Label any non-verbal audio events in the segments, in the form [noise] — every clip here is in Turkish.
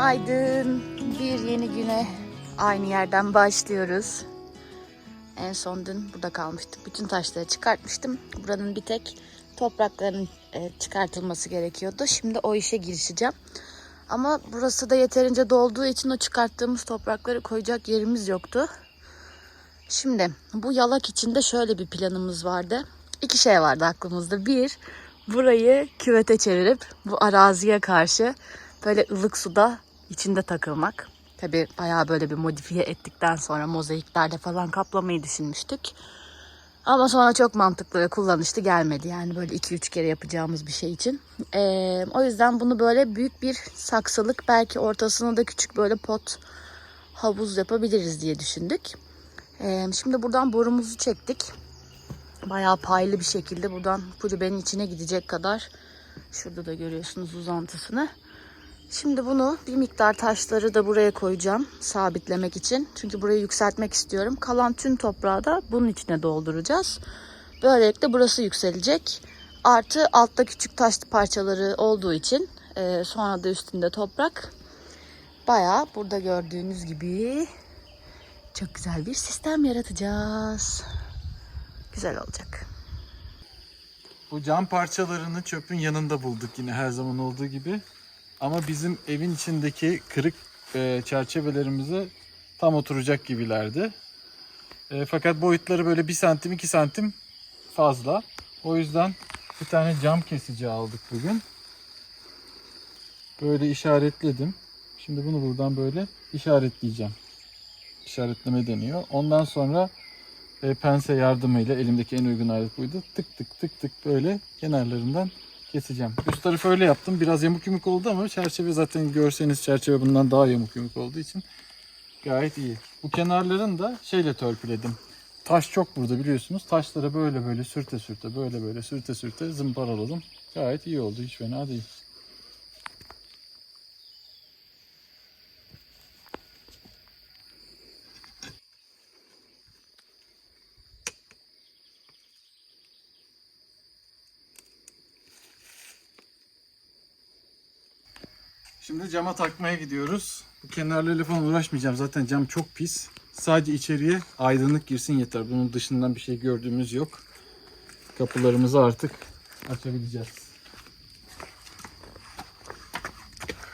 Günaydın. Bir yeni güne aynı yerden başlıyoruz. En son dün burada kalmıştık. Bütün taşları çıkartmıştım. Buranın bir tek toprakların e, çıkartılması gerekiyordu. Şimdi o işe girişeceğim. Ama burası da yeterince dolduğu için o çıkarttığımız toprakları koyacak yerimiz yoktu. Şimdi bu yalak içinde şöyle bir planımız vardı. İki şey vardı aklımızda. Bir, burayı küvete çevirip bu araziye karşı böyle ılık suda içinde takılmak. Tabi bayağı böyle bir modifiye ettikten sonra mozaiklerle falan kaplamayı düşünmüştük. Ama sonra çok mantıklı ve kullanışlı gelmedi. Yani böyle 2-3 kere yapacağımız bir şey için. Ee, o yüzden bunu böyle büyük bir saksılık belki ortasına da küçük böyle pot havuz yapabiliriz diye düşündük. Ee, şimdi buradan borumuzu çektik. Bayağı paylı bir şekilde buradan kulübenin içine gidecek kadar. Şurada da görüyorsunuz uzantısını. Şimdi bunu bir miktar taşları da buraya koyacağım sabitlemek için. Çünkü burayı yükseltmek istiyorum. Kalan tüm toprağı da bunun içine dolduracağız. Böylelikle burası yükselecek. Artı altta küçük taş parçaları olduğu için e, sonra da üstünde toprak. Bayağı burada gördüğünüz gibi çok güzel bir sistem yaratacağız. Güzel olacak. Bu cam parçalarını çöpün yanında bulduk yine her zaman olduğu gibi. Ama bizim evin içindeki kırık e, çerçevelerimize tam oturacak gibilerdi. E, fakat boyutları böyle 1 santim 2 santim fazla. O yüzden bir tane cam kesici aldık bugün. Böyle işaretledim. Şimdi bunu buradan böyle işaretleyeceğim. İşaretleme deniyor. Ondan sonra e, pense yardımıyla elimdeki en uygun alet buydu. Tık tık tık tık böyle kenarlarından keseceğim. Üst tarafı öyle yaptım. Biraz yamuk yumuk oldu ama çerçeve zaten görseniz çerçeve bundan daha yamuk yumuk olduğu için gayet iyi. Bu kenarlarını da şeyle törpüledim. Taş çok burada biliyorsunuz. Taşları böyle böyle sürte sürte böyle böyle sürte sürte zımparaladım. Gayet iyi oldu. Hiç fena değil. Şimdi cama takmaya gidiyoruz. Bu kenarlarıyla falan uğraşmayacağım. Zaten cam çok pis. Sadece içeriye aydınlık girsin yeter. Bunun dışından bir şey gördüğümüz yok. Kapılarımızı artık açabileceğiz.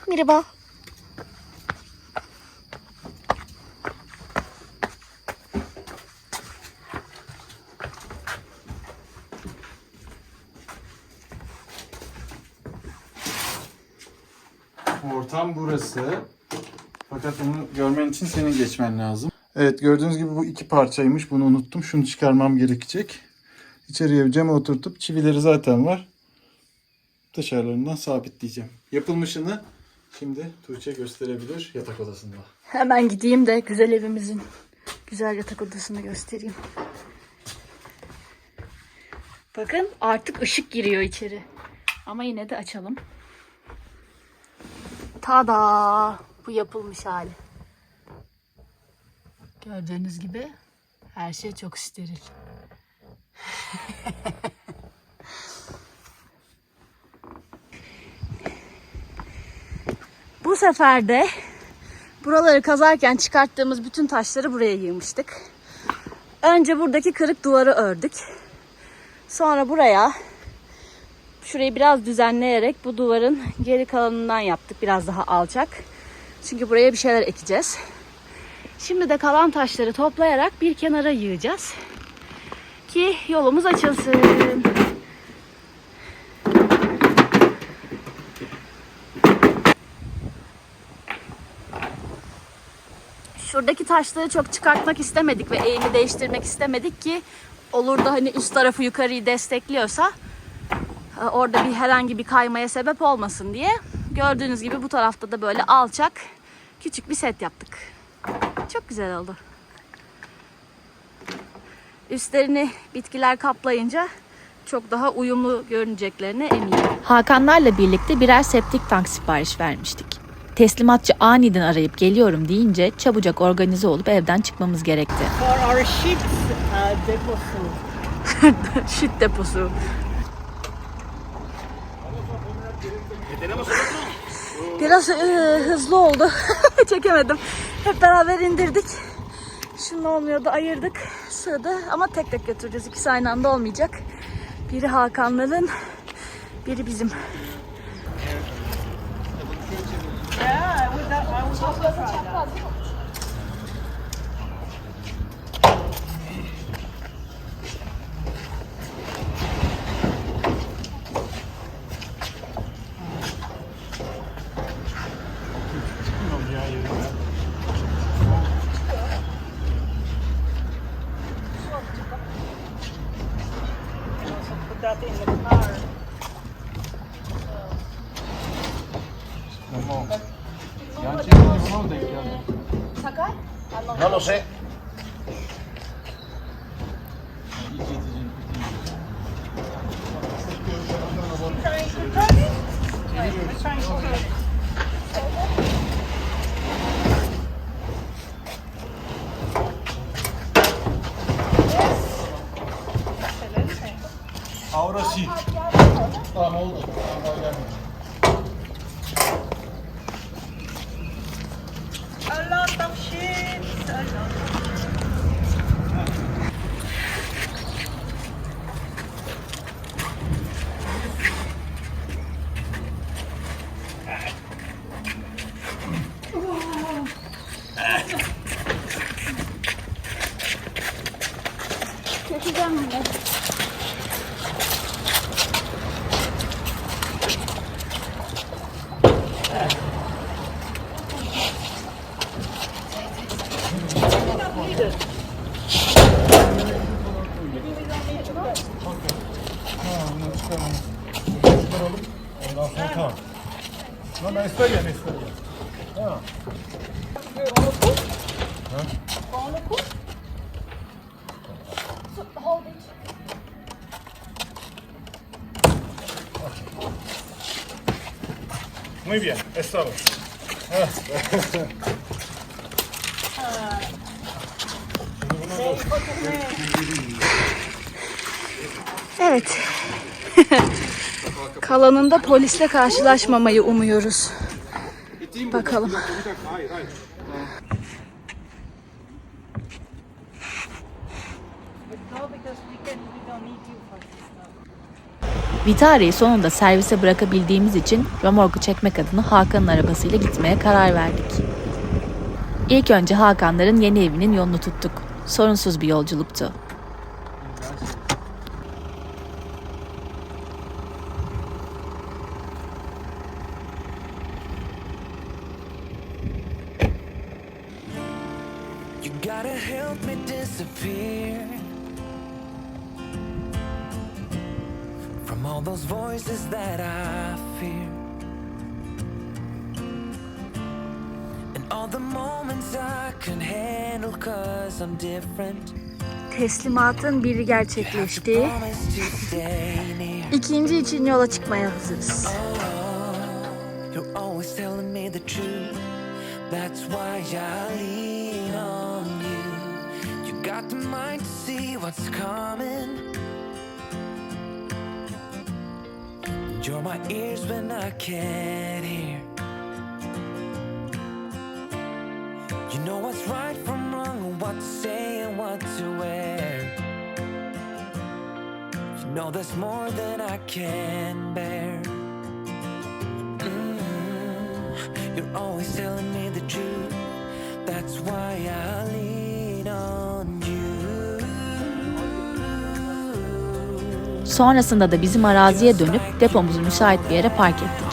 Merhaba. Burası. Fakat bunu görmen için senin geçmen lazım. Evet gördüğünüz gibi bu iki parçaymış. Bunu unuttum. Şunu çıkarmam gerekecek. İçeriye cama oturtup çivileri zaten var. Dışarılarından sabitleyeceğim. Yapılmışını şimdi Tuğçe gösterebilir yatak odasında. Hemen gideyim de güzel evimizin güzel yatak odasını göstereyim. Bakın artık ışık giriyor içeri. Ama yine de açalım. Tada! Bu yapılmış hali. Gördüğünüz gibi her şey çok steril. [laughs] Bu sefer de buraları kazarken çıkarttığımız bütün taşları buraya yığmıştık. Önce buradaki kırık duvarı ördük. Sonra buraya şurayı biraz düzenleyerek bu duvarın geri kalanından yaptık. Biraz daha alçak. Çünkü buraya bir şeyler ekeceğiz. Şimdi de kalan taşları toplayarak bir kenara yığacağız. Ki yolumuz açılsın. Şuradaki taşları çok çıkartmak istemedik ve eğimi değiştirmek istemedik ki olur da hani üst tarafı yukarıyı destekliyorsa orada bir herhangi bir kaymaya sebep olmasın diye. Gördüğünüz gibi bu tarafta da böyle alçak küçük bir set yaptık. Çok güzel oldu. Üstlerini bitkiler kaplayınca çok daha uyumlu görüneceklerine eminim. Hakanlarla birlikte birer septik tank sipariş vermiştik. Teslimatçı aniden arayıp geliyorum deyince çabucak organize olup evden çıkmamız gerekti. for our sheep uh, deposu. [laughs] Şit deposu. Biraz e, hızlı oldu. [laughs] Çekemedim. Hep beraber indirdik. Şimdi olmuyordu ayırdık. Sığdı ama tek tek götüreceğiz. İkisi aynı anda olmayacak. Biri Hakanların, biri bizim. Yeah, I would, I would No sé. Evet. [laughs] Kalanında polisle karşılaşmamayı umuyoruz. Bakalım. Vitare'yi sonunda servise bırakabildiğimiz için römorku çekmek adına Hakan'ın arabasıyla gitmeye karar verdik. İlk önce Hakanların yeni evinin yolunu tuttuk. Sorunsuz bir yolculuktu. All those voices that I fear, and all the moments I can handle, cause I'm different. Teslimatın biri gerçekleşti. İkinci için yola çıkmaya hazırız. Truth. That's why I lean on you. You got the mind to see what's coming. You're my ears when I can't hear. You know what's right from wrong, what to say and what to wear. You know there's more than I can bear. Mm, You're always telling me the truth. That's why I lean on Sonrasında da bizim araziye dönüp depomuzu müsait bir yere park ettik.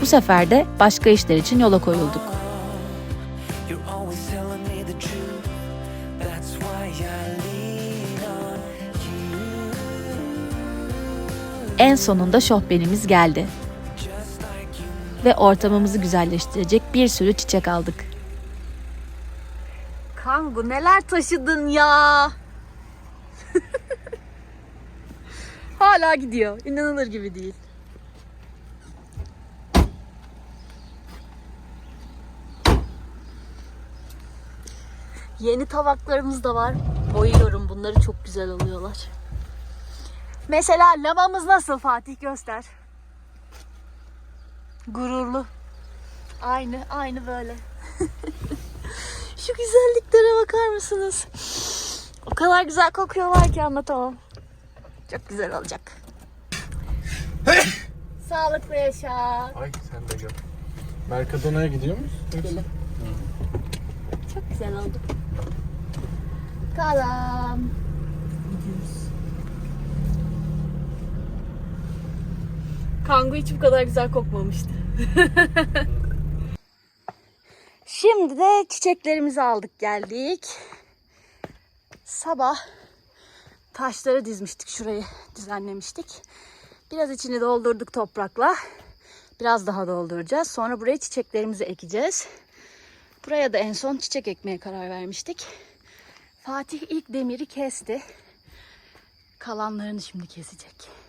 Bu sefer de başka işler için yola koyulduk. En sonunda şohbenimiz geldi. Ve ortamımızı güzelleştirecek bir sürü çiçek aldık. Kangu neler taşıdın ya? [laughs] Hala gidiyor. İnanılır gibi değil. Yeni tabaklarımız da var. Boyuyorum bunları çok güzel oluyorlar. Mesela lavamız nasıl Fatih göster. Gururlu. Aynı, aynı böyle. [laughs] Şu güzelliklere bakar mısınız? O kadar güzel kokuyorlar ki anlatamam. Çok güzel olacak. Sağlıklı yaşa. Ay sen de gel. Mercadona'ya gidiyor muyuz? Gidelim. Çok güzel oldu. Kalam. Gidiyoruz. Kangu hiç bu kadar güzel kokmamıştı. [laughs] Şimdi de çiçeklerimizi aldık geldik. Sabah taşları dizmiştik şurayı düzenlemiştik. Biraz içini doldurduk toprakla. Biraz daha dolduracağız. Sonra buraya çiçeklerimizi ekeceğiz. Buraya da en son çiçek ekmeye karar vermiştik. Fatih ilk demiri kesti. Kalanlarını şimdi kesecek.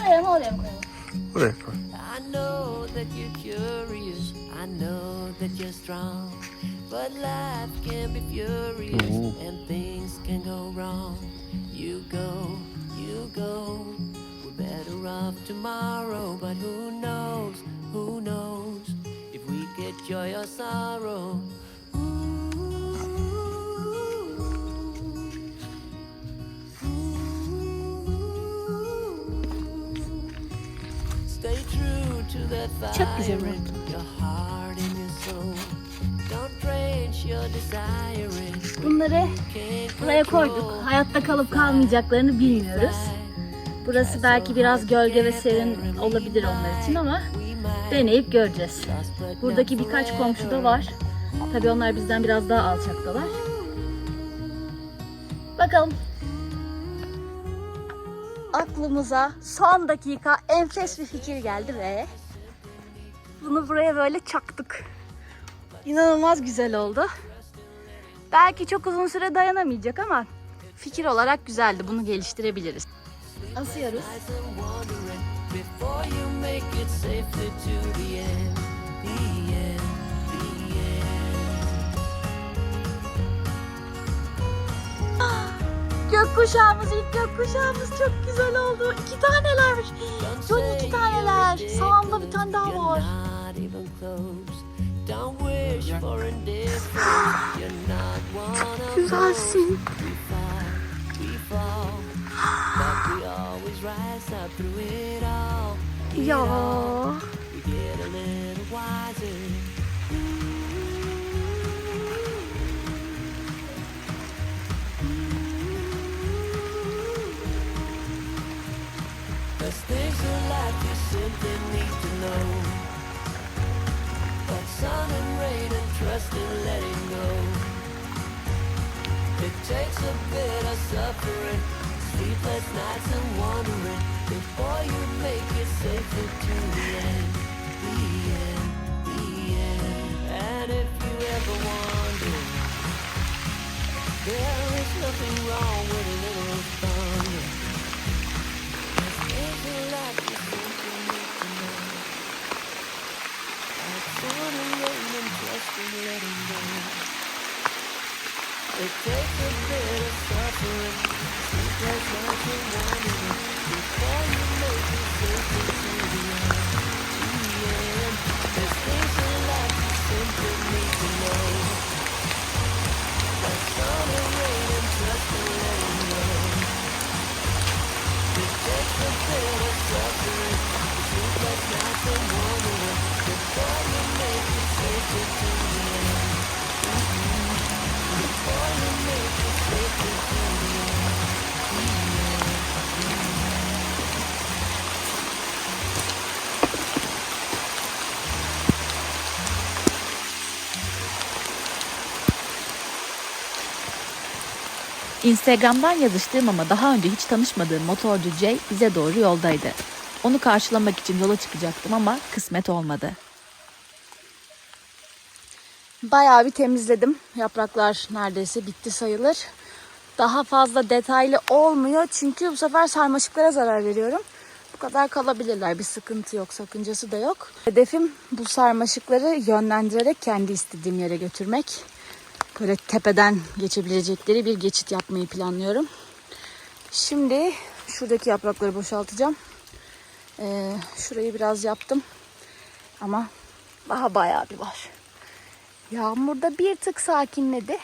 Buraya mı oraya mı koyalım? Buraya koy. I know that you're curious, I know that you're strong. But life can be furious and things can go wrong. You go, you go. We're better off tomorrow, but who knows, who knows if we get joy or sorrow. Your desire in Bunları buraya koyduk. Hayatta kalıp kalmayacaklarını bilmiyoruz. Burası belki biraz gölge ve serin olabilir onlar için ama deneyip göreceğiz. Buradaki birkaç komşu da var. Tabii onlar bizden biraz daha alçaktalar. Bakalım. Aklımıza son dakika enfes bir fikir geldi ve bunu buraya böyle çaktık. İnanılmaz güzel oldu. Belki çok uzun süre dayanamayacak ama fikir olarak güzeldi. Bunu geliştirebiliriz. Asıyoruz. End. Gökkuşağımız ilk gökkuşağımız çok güzel oldu. İki tanelermiş. Son iki taneler. Sağımda bir tane daha var. Even close. Don't wish for indifference. You're not one of Güzelsin. We fall, we fall, but we always rise up through it all. It all. We get a little wiser. There's things in life you simply need to know. Sun and rain and trust and letting go. It takes a bit of suffering, sleepless nights and wandering before you make it safely to the end, the end, the end. And if Instagram'dan yazıştığım ama daha önce hiç tanışmadığım motorcu Jay bize doğru yoldaydı. Onu karşılamak için yola çıkacaktım ama kısmet olmadı. Bayağı bir temizledim. Yapraklar neredeyse bitti sayılır. Daha fazla detaylı olmuyor çünkü bu sefer sarmaşıklara zarar veriyorum. Bu kadar kalabilirler. Bir sıkıntı yok, sakıncası da yok. Hedefim bu sarmaşıkları yönlendirerek kendi istediğim yere götürmek. Böyle tepeden geçebilecekleri bir geçit yapmayı planlıyorum. Şimdi şuradaki yaprakları boşaltacağım. Ee, şurayı biraz yaptım. Ama daha bayağı bir var. Yağmur da bir tık sakinledi.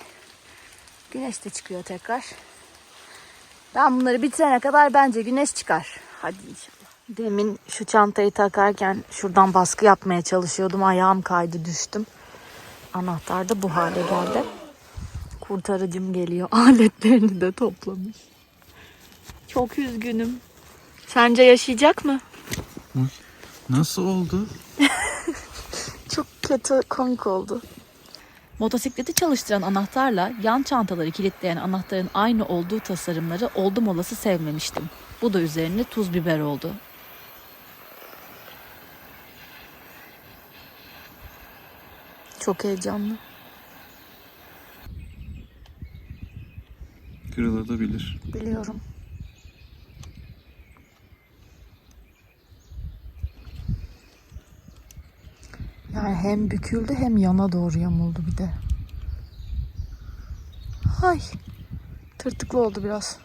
Güneş de çıkıyor tekrar. Ben bunları bitirene kadar bence güneş çıkar. Hadi inşallah. Demin şu çantayı takarken şuradan baskı yapmaya çalışıyordum. Ayağım kaydı düştüm. Anahtar da bu hale geldi. Kurtarıcım geliyor. [laughs] Aletlerini de toplamış. Çok üzgünüm. Sence yaşayacak mı? Nasıl oldu? [laughs] Çok kötü komik oldu. Motosikleti çalıştıran anahtarla yan çantaları kilitleyen anahtarın aynı olduğu tasarımları oldum olası sevmemiştim. Bu da üzerine tuz biber oldu. Çok heyecanlı. Kırılabilir. Biliyorum. Yani hem büküldü hem yana doğru yamuldu bir de. Hay. Tırtıklı oldu biraz.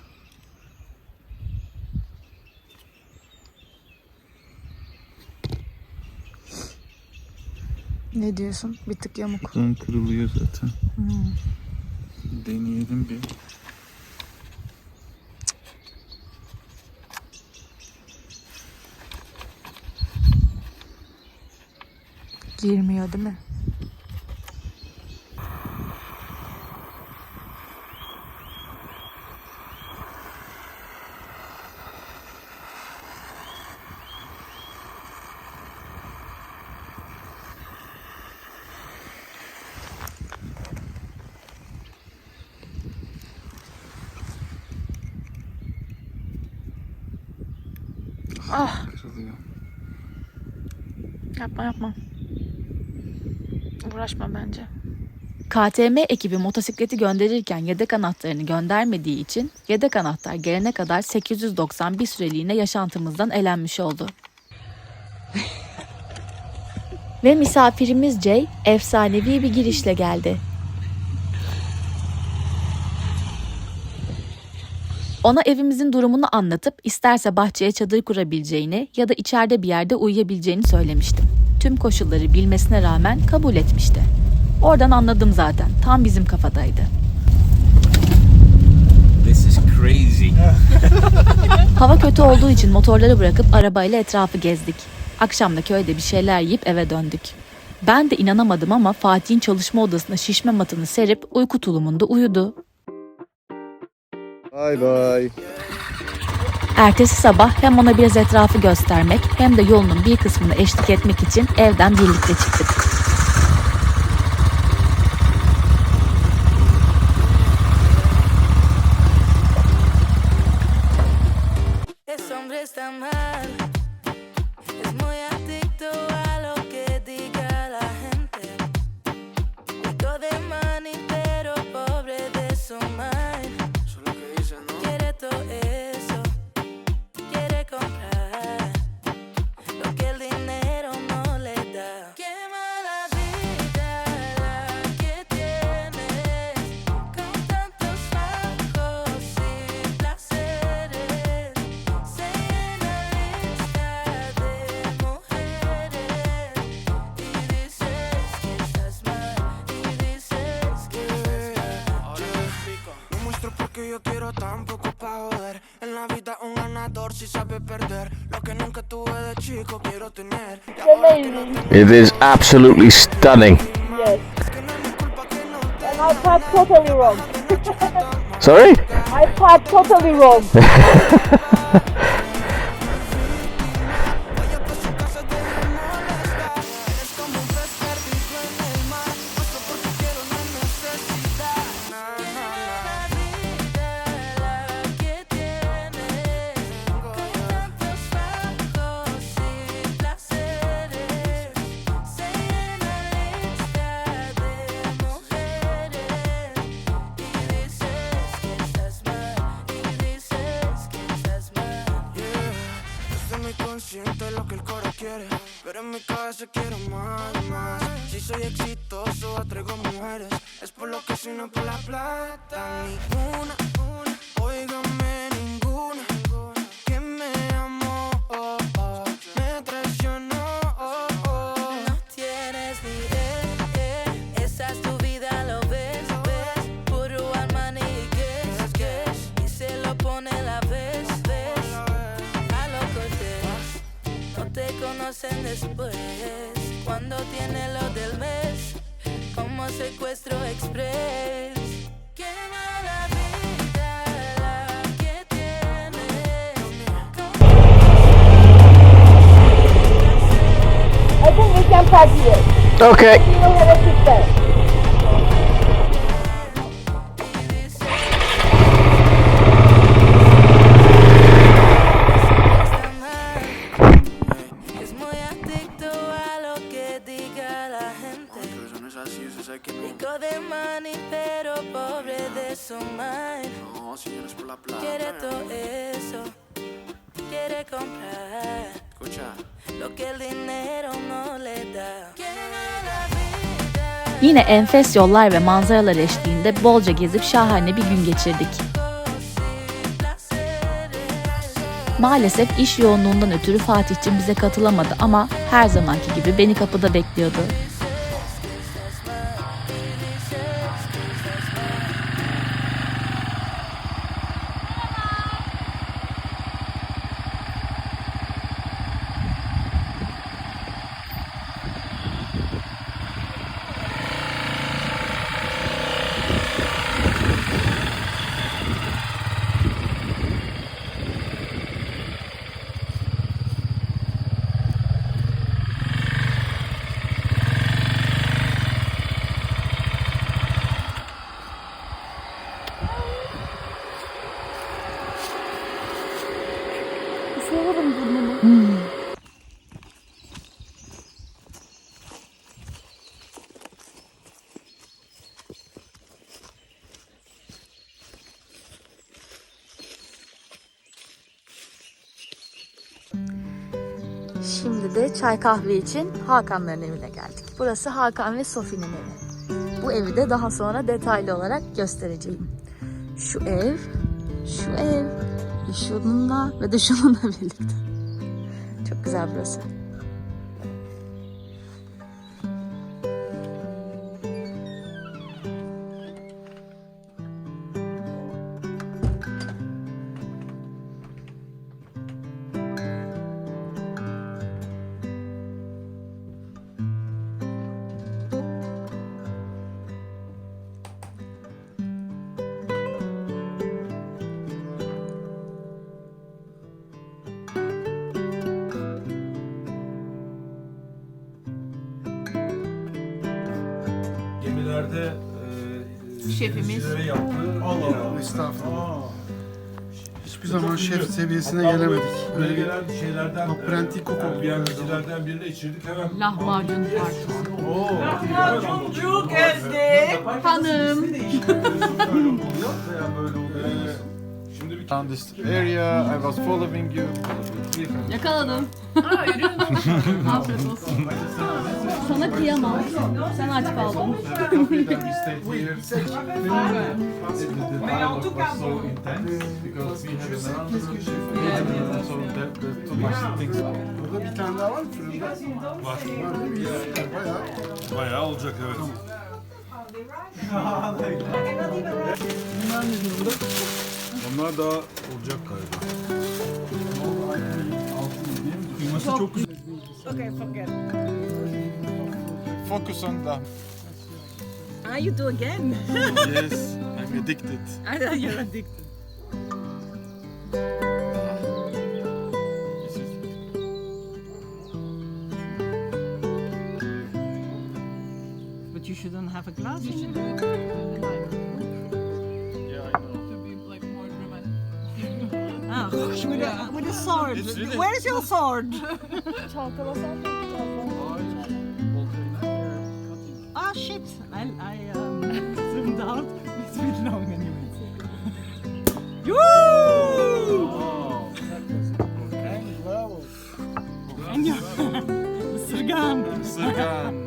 Ne diyorsun? Bir tık yamuk. Buradan kırılıyor zaten. Deneyelim bir. Girmiyor değil mi? Ah Kırılıyor. yapma yapma. Uğraşma bence. KTM ekibi motosikleti gönderirken yedek anahtarını göndermediği için yedek anahtar gelene kadar 891 süreliğine yaşantımızdan elenmiş oldu. [laughs] Ve misafirimiz Jay efsanevi bir girişle geldi. Ona evimizin durumunu anlatıp isterse bahçeye çadır kurabileceğini ya da içeride bir yerde uyuyabileceğini söylemiştim. Tüm koşulları bilmesine rağmen kabul etmişti. Oradan anladım zaten. Tam bizim kafadaydı. This is crazy. [laughs] Hava kötü olduğu için motorları bırakıp arabayla etrafı gezdik. Akşam da köyde bir şeyler yiyip eve döndük. Ben de inanamadım ama Fatih'in çalışma odasına şişme matını serip uyku tulumunda uyudu. Bye bye. Ertesi sabah hem ona biraz etrafı göstermek hem de yolunun bir kısmını eşlik etmek için evden birlikte çıktık. It is absolutely stunning. Yes. And I packed totally wrong. Sorry? I packed totally wrong. [laughs] Rico de money, pero pobre de su mind. No, si no es por la plata. Quiere todo eso, quiere comprar Escucha. lo que el dinero Yine enfes yollar ve manzaralar eşliğinde bolca gezip şahane bir gün geçirdik. Maalesef iş yoğunluğundan ötürü Fatih'cim bize katılamadı ama her zamanki gibi beni kapıda bekliyordu. De çay kahve için Hakanların evine geldik. Burası Hakan ve Sofi'nin evi. Bu evi de daha sonra detaylı olarak göstereceğim. Şu ev, şu ev, şununla ve de şununla [laughs] birlikte. Çok güzel burası. Şefimiz. yaptığı Allah Allah estağfurullah. Hiçbir zaman şef seviyesine gelemedik. Böyle Böyle gelen şeylerden Yok, Brenti Coco. yani BMW'cilerden birine içirdik hemen. Lahmacun partisi. Oo. Lahmacuncu geldi. Hanım. Şimdi bir Found this area. I was following you. Yakaladım. [laughs] Afiyet olsun. Sana kıyamam. Sen aç kaldın. Burada bir tane daha var mı fırında? Var. Bayağı. Bayağı olacak evet. Bunlar ne durumda? Bunlar daha olacak galiba. Kıyması çok güzel. Okay, forget. Focus on them. Ah, you do again. Yes, I'm addicted. I know you're addicted. But you shouldn't have a glass. You should do it Yeah, I know. Ah, with a, with a sword. It's really- Where's your sword? I, I um, zoomed out it's been long anyways. Woo! Oh, that was okay. Bravo. Bravo. Bravo. Sırgan. Sırgan.